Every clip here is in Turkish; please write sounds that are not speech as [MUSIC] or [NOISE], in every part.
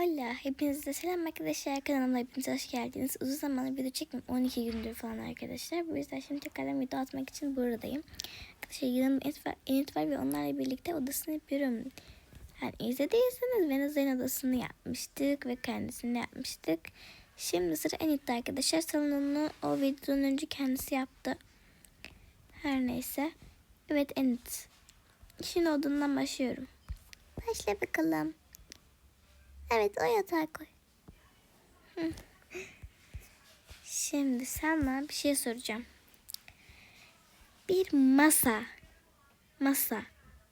Hola, hepinize selam arkadaşlar. Kanalıma hepiniz hoş geldiniz. Uzun zamandır video çekmiyorum. 12 gündür falan arkadaşlar. Bu yüzden şimdi tekrardan video atmak için buradayım. Arkadaşlar yanımda Enit var, ve onlarla birlikte odasını yapıyorum. Yani izlediyseniz Veniza'nın odasını yapmıştık ve kendisini yapmıştık. Şimdi sıra Enit'te arkadaşlar. Salonunu o videodan önce kendisi yaptı. Her neyse. Evet Enit. Şimdi odandan başlıyorum. Başla bakalım. Evet o yatağa koy. Hı. Şimdi sana bir şey soracağım. Bir masa. Masa.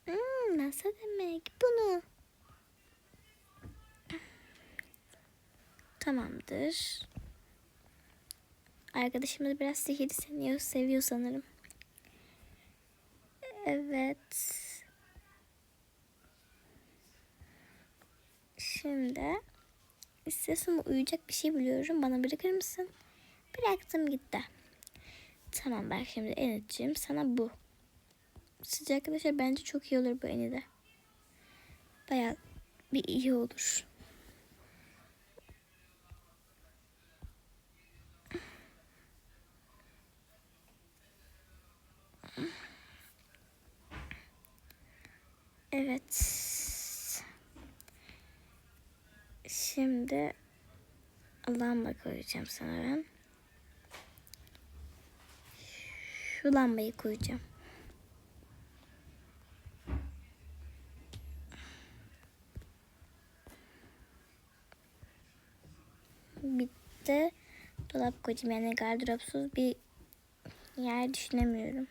Hmm, masa demek. Bunu. Tamamdır. Arkadaşımız biraz sihir seviyor, seviyor sanırım. Evet. Şimdi istiyorsan uyuyacak bir şey biliyorum. Bana bırakır mısın? Bıraktım gitti. Tamam ben şimdi Enit'ciğim sana bu. Sizce arkadaşlar bence çok iyi olur bu Enit'e. Baya bir iyi olur. Evet. Şimdi lamba koyacağım ben. Şu lambayı koyacağım. De dolap koyacağım. Yani gardıropsuz bir yer düşünemiyorum.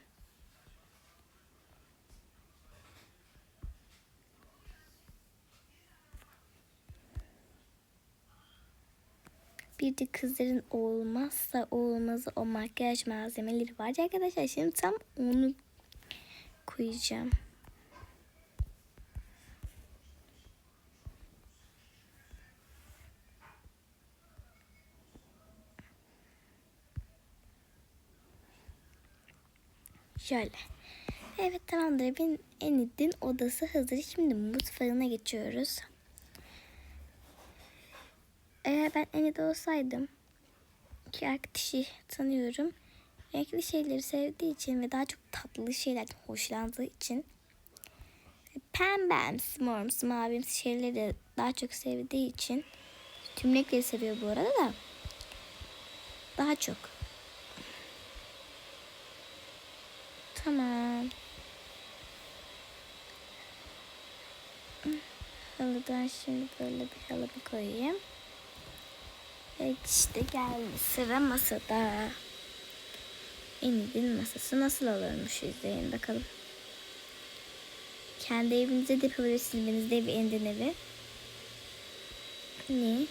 Bir kızların olmazsa olmazı o makyaj malzemeleri var arkadaşlar. Şimdi tam onu koyacağım. Şöyle. Evet tamamdır. Ben Enid'in odası hazır. Şimdi mutfağına geçiyoruz. Eğer ben Enid olsaydım ki arkadaşı tanıyorum. Renkli şeyleri sevdiği için ve daha çok tatlı şeylerden hoşlandığı için pembemsi, morumsu, mavimsi şeyleri daha çok sevdiği için tüm renkleri seviyor bu arada da daha çok. Tamam. Halıdan şimdi böyle bir halı bir koyayım. Evet işte geldi sıra masada. Enid'in masası nasıl olurmuş izleyin bakalım. Kendi evinizde de yapabilirsiniz. Evinizde evi, Enid'in evi. Ne?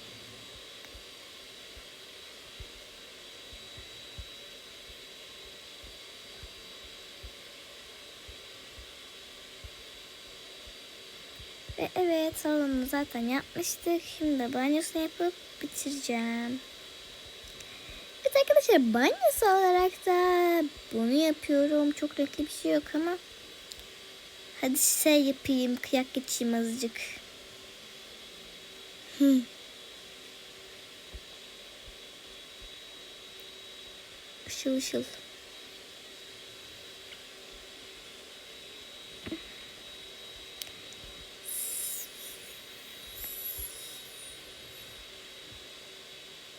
Ve evet salonunu zaten yapmıştık. Şimdi banyosunu yapıp bitireceğim. Evet arkadaşlar banyosu olarak da bunu yapıyorum. Çok renkli bir şey yok ama. Hadi şey yapayım. Kıyak geçeyim azıcık. Hı. Işıl ışıl.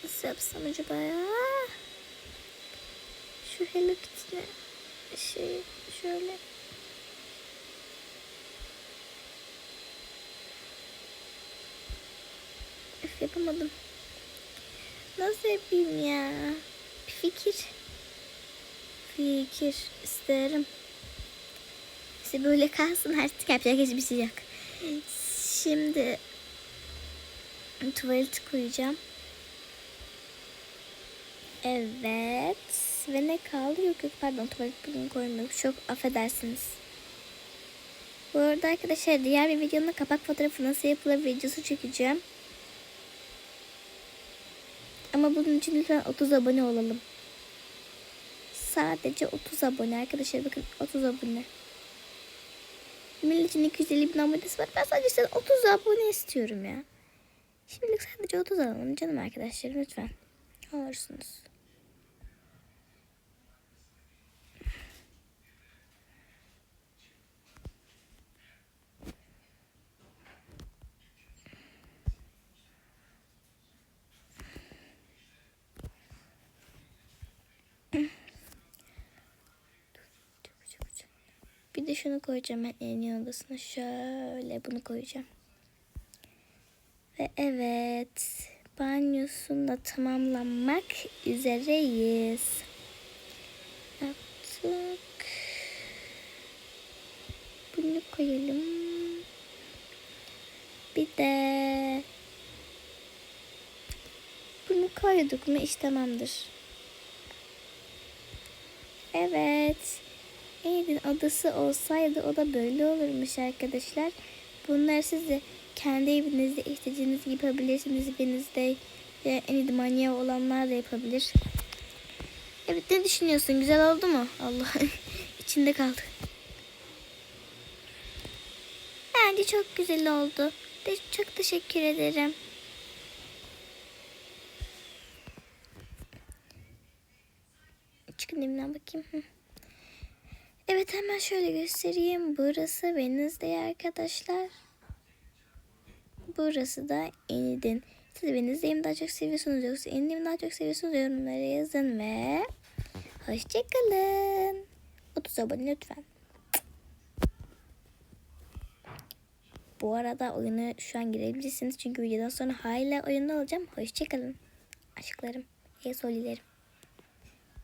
Nasıl yapsam acaba ya? Şu Hello Kitty'ne şey şöyle Üf yapamadım. Nasıl yapayım ya? Bir fikir. Fikir isterim. İşte böyle kalsın artık yapacak hiçbir şey yok. Şimdi tuvaleti koyacağım. Evet. Ve ne kaldı? Yok yok pardon tuvalet bugün koymadım. Çok affedersiniz. Bu arada arkadaşlar diğer bir videonun kapak fotoğrafı nasıl yapılır videosu çekeceğim. Ama bunun için lütfen 30 abone olalım. Sadece 30 abone arkadaşlar bakın 30 abone. Milletin 250 bin abonesi var. Ben sadece 30 abone istiyorum ya. Şimdilik sadece 30 alalım canım arkadaşlarım lütfen. Olursunuz. De şunu koyacağım ben en odasına. Şöyle bunu koyacağım. Ve evet banyosunu da tamamlamak üzereyiz. Yaptık. Bunu koyalım. Bir de bunu koyduk mu iş tamamdır. Evet. Eğer adası olsaydı o da böyle olurmuş arkadaşlar. Bunlar siz kendi evinizde istediğiniz gibi yapabilirsiniz. Evinizde e, en manyağı olanlar da yapabilir. Evet ne düşünüyorsun? Güzel oldu mu? Allah [LAUGHS] içinde kaldı. Bence çok güzel oldu. De çok teşekkür ederim. Çıkın evinden bakayım. Evet hemen şöyle göstereyim. Burası Venizde arkadaşlar. Burası da Enid'in. Siz Venizde'yi daha çok seviyorsunuz yoksa Enid'i daha çok seviyorsunuz yorumlara yazın ve hoşçakalın. 30 abone lütfen. Bu arada oyunu şu an girebilirsiniz çünkü videodan sonra hala oyunda olacağım. Hoşçakalın. Aşklarım. İyi solilerim.